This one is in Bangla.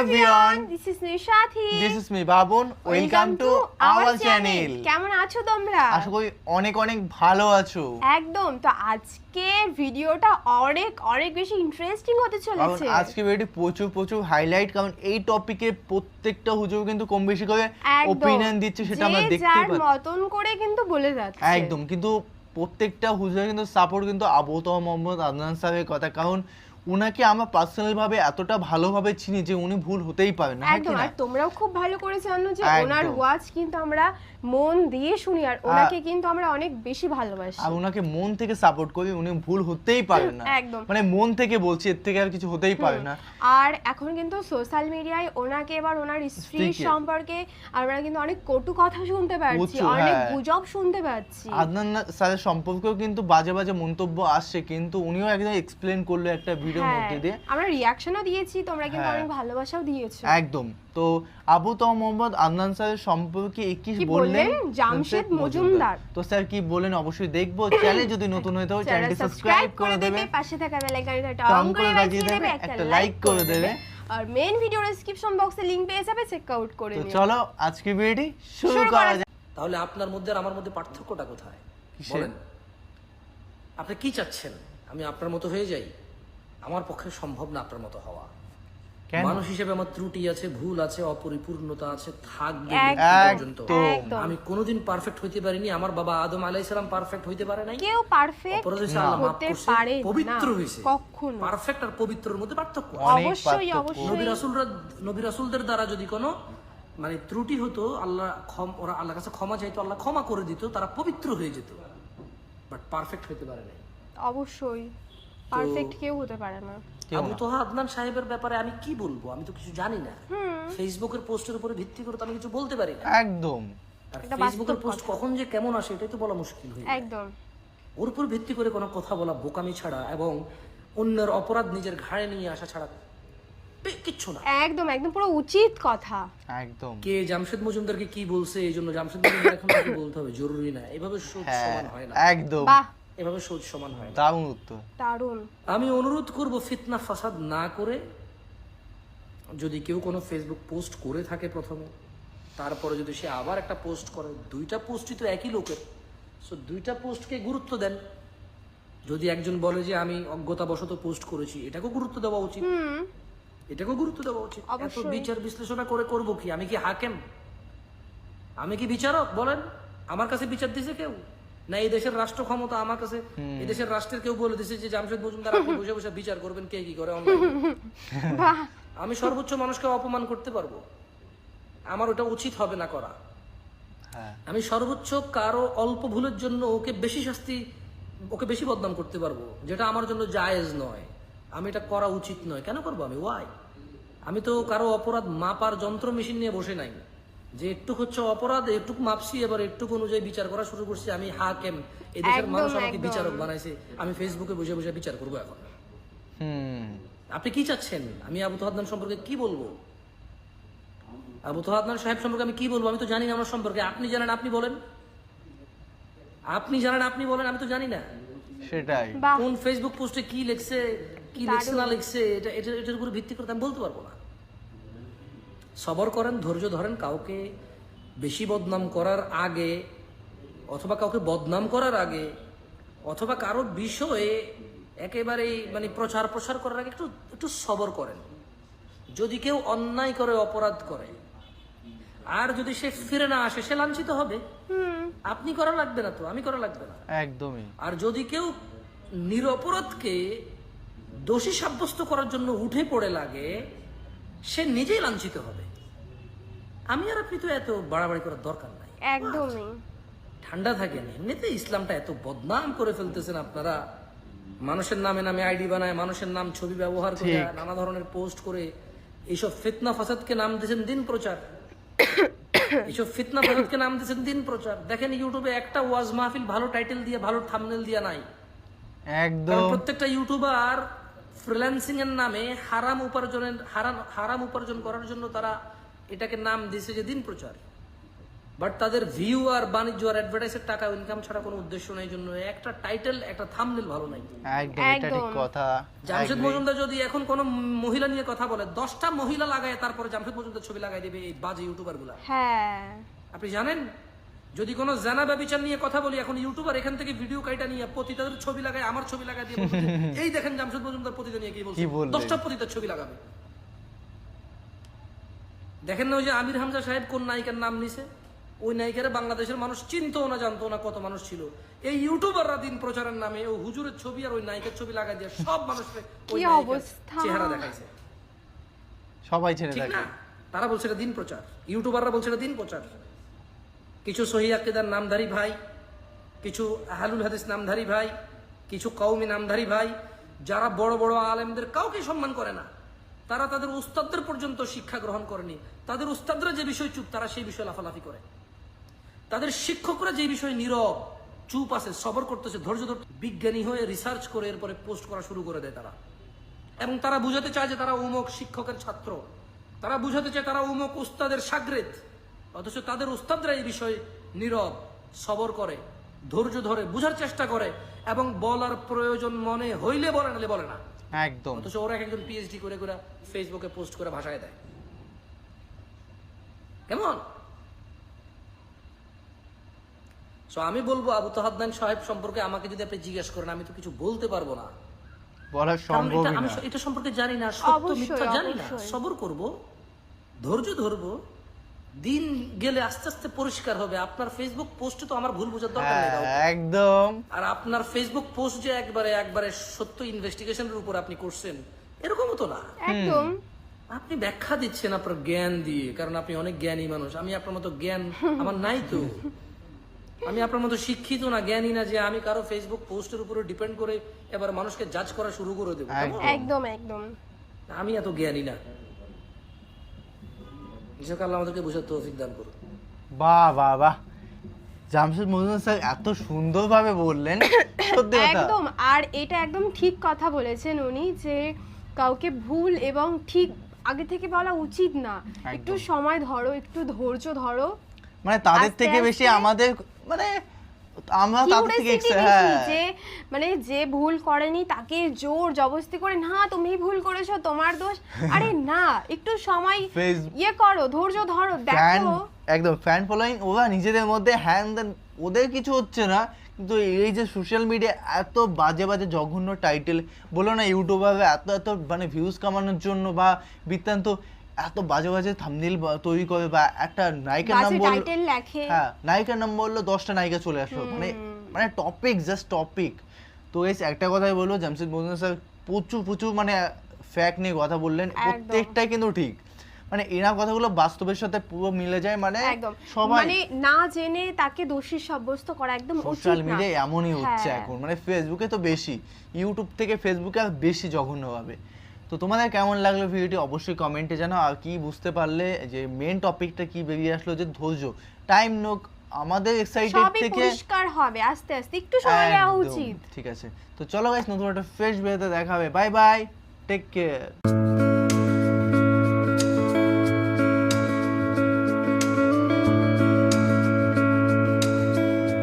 everyone. This is Nishati. This is me Babun welcome to our channel কেমন আছো তোমরা? আশা করি অনেক অনেক ভালো আছো। একদম। তো আজকের ভিডিওটা অনেক অনেক বেশি ইন্টারেস্টিং হতে চলেছে। আজকে ভিডিওটি প্রচুর প্রচুর হাইলাইট কারণ এই টপিকে প্রত্যেকটা হুজুর কিন্তু কম বেশি করে। ওপিনিয়ন দিচ্ছে সেটা আমরা দেখতে যার পাচ্ছি। মতন করে কিন্তু বলে যাচ্ছে। একদম। কিন্তু প্রত্যেকটা হুজুরের কিন্তু সাপোর্ট কিন্তু আবুতহ মোহাম্মদ আদনান স্যারের কথা। কারণ উনাকে আমরা পার্সোনাল ভাবে এতটা ভালোভাবে চিনি যে উনি ভুল হতেই পারে না একদম আর তোমরাও খুব ভালো করে জানো যে ওনার ওয়াজ কিন্তু আমরা মন দিয়ে শুনি আর ওনাকে কিন্তু আমরা অনেক বেশি ভালোবাসি। আর ওনাকে মন থেকে সাপোর্ট করি উনি ভুল হতেই পারে না। একদম। মানে মন থেকে বলছি এর থেকে আর কিছু হতেই পারে না। আর এখন কিন্তু সোশ্যাল মিডিয়ায় ওনাকে এবার ওনার স্ত্রীর স্ত্রীকে। সম্পর্কে আমরা কিন্তু অনেক কটু কথা শুনতে পাচ্ছি অনেক হ্যাঁ। গুজব শুনতে পাচ্ছি। আদনান স্যারের সম্পর্কেও কিন্তু বাজে বাজে মন্তব্য আসছে কিন্তু উনিও একদম এক্সপ্লেন করল একটা ভিডিওর হ্যাঁ, মধ্যে দিয়ে। আমরা রিয়াকশনও দিয়েছি তোমরা কিন্তু হ্যাঁ। অনেক ভালোবাসাও দিয়েছ। একদম। তো আবু তো মোহাম্মদ আদনান স্যারের সম্পর্কে কি বললেন? জামশেদ মজুমদার। তো স্যার কি বলেন অবশ্যই দেখব। চ্যানেল যদি নতুন হয়ে থাকে চ্যানেলটি সাবস্ক্রাইব করে দেবে। পাশে থাকা বেল আইকনটা টং টং করে বাজিয়ে দেবে একটা লাইক করে দেবে। আর মেন ভিডিও ডেসক্রিপশন বক্সে লিংক পেয়ে যাবে চেক আউট করে তো চলো আজকে ভিডিওটি শুরু করা যাক। তাহলে আপনার মধ্যে আর আমার মধ্যে পার্থক্যটা কোথায়? বলেন। আপনি কি চাচ্ছেন? আমি আপনার মতো হয়ে যাই? আমার পক্ষে সম্ভব না আপনার মতো হওয়া। মানুষ হিসেবে আমার ত্রুটি আছে ভুল আছে অপরিপূর্ণতা আছে থাকবে পর্যন্ত। আমি কোনোদিন পারফেক্ট হইতে পারিনি আমার বাবা আদম আলাইহিস সালাম পারফেক্ট হইতে পারে নাই। কেউ পারফেক্ট হতে পারে পবিত্র না হয়েছে। কখনো। পারফেক্ট আর পবিত্রের মধ্যে পার্থক্য অবশ্যই অবশ্যই। নবী রাসূলরা নবী রাসূলদের দ্বারা যদি কোনো মানে ত্রুটি হতো আল্লাহ ক্ষম ওরা আল্লাহর কাছে ক্ষমা চাইতো আল্লাহ ক্ষমা করে দিত তারা পবিত্র হয়ে যেত। বাট পারফেক্ট হতে পারে না অবশ্যই। পারফেক্ট কেউ হতে পারে না। আবু। তোহা আদনান সাহেবের ব্যাপারে আমি কি বলব? আমি তো কিছু জানি না। ফেসবুকের পোস্টের উপরে ভিত্তি করে তো আমি কিছু বলতে পারি না। একদম। ফেসবুকের পোস্ট কখন যে কেমন আসে এটাই তো বলা মুশকিল হয়ে একদম। ওর উপর ভিত্তি করে কোনো কথা বলা বোকামি ছাড়া এবং অন্যের অপরাধ নিজের ঘাড়ে নিয়ে আসা ছাড়া কিচ্ছু না। একদম একদম পুরো উচিত কথা। একদম। কে জামশেদ মজুমদারকে কি বলছে এই জন্য জামশেদ মজুমদার এখন বলতে হবে জরুরি না। এভাবে হ্যাঁ সমান হয় না। একদম। বাহ এভাবে সোচ সমান হয় দারুণ উত্তর। দারুণ। আমি অনুরোধ করব ফিতনা ফাসাদ না করে যদি কেউ কোনো ফেসবুক পোস্ট করে থাকে প্রথমে তারপরে যদি সে আবার একটা পোস্ট করে দুইটা পোস্টই তো একই লোকের সো দুইটা পোস্টকে গুরুত্ব দেন। যদি একজন বলে যে আমি অজ্ঞতাবশত পোস্ট করেছি এটাকেও গুরুত্ব দেওয়া উচিত। হুম। এটাকেও গুরুত্ব দেওয়া উচিত। এত অবশ্যই। বিচার বিশ্লেষণা করে করব কি? আমি কি হাকেম? আমি কি বিচারক? বলেন। আমার কাছে বিচার দিছে কেউ? না এই দেশের রাষ্ট্র ক্ষমতা আমার কাছে এই দেশের রাষ্ট্রের কেউ বলে দিছে যে জামশেদ মজুমদার আপনি বসে বসে বিচার করবেন কে কি করে আমি সর্বোচ্চ মানুষকে অপমান করতে পারব। আমার ওটা উচিত হবে না করা। হ্যাঁ। আমি সর্বোচ্চ কারও অল্প ভুলের জন্য ওকে বেশি শাস্তি ওকে বেশি বদনাম করতে পারব যেটা আমার জন্য জায়েজ নয়। আমি এটা করা উচিত নয়। কেন করব আমি? ওয়াই আমি তো কারও অপরাধ মাপার যন্ত্র মেশিন নিয়ে বসে নাই। যে একটু হচ্ছে অপরাধ একটু মাপছি এবার একটু অনুযায়ী বিচার করা শুরু করছি। আমি হাকেম। এই দেশের মানুষ আমাকে বিচারক বানাইছে। আমি ফেসবুকে বসে বসে বিচার করব এখন। হুম। আপনি কি চাচ্ছেন? আমি আবু তোহাদ্দান সম্পর্কে কি বলব? আবু তোহাদ্দান সাহেব সম্পর্কে আমি কি বলব? আমি তো জানি না আমার সম্পর্কে। আপনি জানেন আপনি বলেন। আপনি জানেন আপনি বলেন আমি তো জানি না। সেটাই। কোন ফেসবুক পোস্টে কি লিখছে কি লিখছে না লিখছে এটা এটা এটার উপরে ভিত্তি করে আমি বলতে পারব না। সবর করেন ধৈর্য ধরেন কাউকে বেশি বদনাম করার আগে অথবা কাউকে বদনাম করার আগে অথবা কারও বিষয়ে একেবারে মানে প্রচার প্রসার করার আগে একটু একটু সবর করেন। যদি কেউ অন্যায় করে অপরাধ করে আর যদি সে ফিরে না আসে সে লাঞ্ছিত হবে। হুম। আপনি করা লাগবে না তো আমি করা লাগবে না। একদমই। আর যদি কেউ নিরপরাধকে দোষী সাব্যস্ত করার জন্য উঠে পড়ে লাগে সে নিজেই লাঞ্ছিত হবে। আমি আর আপনি তো এত বাড়াবাড়ি করার দরকার নাই। একদমই। ঠান্ডা থাকেন এমনিতে ইসলামটা এত বদনাম করে ফেলতেছেন আপনারা। মানুষের নামে নামে আইডি বানায় মানুষের নাম ছবি ব্যবহার করে নানা ধরনের পোস্ট করে এইসব ফিতনা ফাসাদকে নাম দিয়েছেন দিন প্রচার। এইসব ফিতনা ফাসাদকে নাম দিয়েছেন দিন প্রচার। দেখেন ইউটিউবে একটা ওয়াজ মাহফিল ভালো টাইটেল দিয়ে ভালো থামনেল দিয়ে নাই। একদম। প্রত্যেকটা ইউটিউবার ফ্রিল্যান্সিং এর নামে হারাম উপার্জনের হারাম হারাম উপার্জন করার জন্য তারা এটাকে নাম দিয়েছে যে দিন প্রচার। বাট তাদের ভিউ আর বাণিজ্য আর অ্যাডভার্টাইজের টাকা ইনকাম ছাড়া কোনো উদ্দেশ্য নেই জন্য একটা টাইটেল একটা থামনেল ভালো নাই। একদম এটা ঠিক কথা। জামশেদ মজুমদার যদি এখন কোনো মহিলা নিয়ে কথা বলে দশটা মহিলা লাগায় তারপরে জামশেদ মজুমদার ছবি লাগাই দেবে এই বাজে ইউটিউবারগুলা। হ্যাঁ। আপনি জানেন? যদি কোনো জানা ব্যবচার নিয়ে কথা বলি এখন ইউটিউবার এখান থেকে ভিডিও কাইটা নিয়ে পতিতাদের ছবি লাগায় আমার ছবি লাগায় দিয়ে এই দেখেন জামশেদ মজুমদার পতিতা নিয়ে কি বলছে? দশটা পতিতার ছবি লাগাবে। দেখেন না ওই যে আমির হামজা সাহেব কোন নায়িকার নাম নিছে? ওই নায়িকারে বাংলাদেশের মানুষ চিনতো না জানতো না কত মানুষ ছিল। এই ইউটিউবাররা দিন প্রচারের নামে ও হুজুরের ছবি আর ওই নায়িকার ছবি লাগাই দিয়ে সব মানুষকে ওই কি নায়িকার অবস্থা। চেহারা দেখাইছে। সবাই ছেড়ে থাকে তারা বলছে এটা দিন প্রচার। ইউটিউবাররা বলছে এটা দিন প্রচার। কিছু সহি আকিদার নামধারী ভাই, কিছু আহলুল হাদিস নামধারী ভাই, কিছু কওমি নামধারী ভাই, যারা বড় বড় আলেমদের কাউকে সম্মান করে না, তারা তাদের উস্তাদদের পর্যন্ত শিক্ষা গ্রহণ করেনি। তাদের উস্তাদরা যে বিষয় চুপ, তারা সেই বিষয়ে লাফালাফি করে। তাদের শিক্ষকরা যে বিষয়ে নীরব, চুপ আছে, সবর করতেছে, ধৈর্য ধর বিজ্ঞানী হয়ে রিসার্চ করে এরপরে পোস্ট করা শুরু করে দেয় তারা। এবং তারা বুঝাতে চায় যে তারা উমক শিক্ষকের ছাত্র। তারা বুঝাতে চায় তারা উমক উস্তাদের সাগরেদ। অথচ তাদের উস্তাদরা এই বিষয়ে নীরব সবর করে ধৈর্য ধরে বুঝার চেষ্টা করে এবং বলার প্রয়োজন মনে হইলে বলে নালে বলে না। একদম। অথচ ওরা এক একজন পিএইচডি করে করে ফেসবুকে পোস্ট করে ভাষায় দেয়। কেমন? সো আমি বলব আবু তাহাদ্দান সাহেব সম্পর্কে আমাকে যদি আপনি জিজ্ঞেস করেন আমি তো কিছু বলতে পারব না। বলা সম্ভব আমি না। এটা সম্পর্কে জানি না সত্য মিথ্যা জানি না। সবর করব ধৈর্য ধরবো দিন গেলে আস্তে আস্তে পরিষ্কার হবে। আপনার ফেসবুক পোস্টে তো আমার ভুল বোঝার দরকার নেই হ্যাঁ, একদম। আর আপনার ফেসবুক পোস্ট যে একবারে একবারে সত্য ইনভেস্টিগেশনের উপর আপনি করছেন এরকমও তো না। একদম। আপনি ব্যাখ্যা দিচ্ছেন আপনার জ্ঞান দিয়ে কারণ আপনি অনেক জ্ঞানী মানুষ। আমি আপনার মতো জ্ঞান আমার নাই তো। আমি আপনার মতো শিক্ষিত না জ্ঞানী না যে আমি কারও ফেসবুক পোস্টের উপরে ডিপেন্ড করে এবার মানুষকে জাজ করা শুরু করে দেবো। একদম একদম। আমি এত জ্ঞানী না। যাক আল্লাহ আমাদেরকে বোঝার তৌফিক দান করুন বাহ বাহ বাহ। জামশেদ মজুমদার স্যার এত সুন্দরভাবে বললেন সত্যি কথা। একদম আর এটা একদম ঠিক কথা বলেছেন উনি যে কাউকে ভুল এবং ঠিক আগে থেকে বলা উচিত না। একটু সময় ধরো একটু ধৈর্য ধরো। মানে তাদের থেকে বেশি আমাদের মানে আমরা তাদের থেকে হ্যাঁ। যে মানে যে ভুল করেনি তাকে জোর জবরদস্তি করে না তুমি ভুল করেছ তোমার দোষ। আরে না একটু সময় ইয়ে করো ধৈর্য ধরো দেখো। একদম ফ্যান ফলোয়িং ওরা নিজেদের মধ্যে হ্যান দেন ওদের কিছু হচ্ছে না কিন্তু এই যে সোশ্যাল মিডিয়া এত বাজে বাজে জঘন্য টাইটেল বলো না ইউটিউবার এত এত মানে ভিউজ কামানোর জন্য বা বৃত্তান্ত এত বাজে বাজে থামনিল তৈরি করে বা একটা নায়িকার নাম বলল টাইটেল লেখে। হ্যাঁ নায়িকার নাম বলল দশটা নায়িকা চলে আসলো। মানে মানে টপিক জাস্ট টপিক তো এই একটা কথাই বলব জামশেদ মজুমদার স্যার প্রচুর প্রচুর মানে ফ্যাক্ট নিয়ে কথা বললেন। প্রত্যেকটাই কিন্তু ঠিক। মানে এরা কথাগুলো বাস্তবের সাথে পুরো মিলে যায় মানে সবাই। মানে না জেনে তাকে দোষী সাব্যস্ত করা একদম উচিত সোশ্যাল মিডিয়া এমনই হচ্ছে হ্যাঁ। এখন। মানে ফেসবুকে তো বেশি। ইউটিউব থেকে ফেসবুকে আর বেশি জঘন্যভাবে। তো তোমাদের কেমন লাগল ভিডিওটি অবশ্যই কমেন্টে জানাও। আর কি বুঝতে পারলে যে মেন টপিকটা কি বেরিয়ে আসলো যে ধৈর্য। টাইম নোক আমাদের এক্সাইটেড থেকে পরিষ্কার হবে আস্তে আস্তে। একটু সময় নেওয়া উচিত। ঠিক আছে। তো চলো গাইস নতুন একটা ফ্রেশ ভিডিওতে দেখা হবে বাই বাই টেক কেয়ার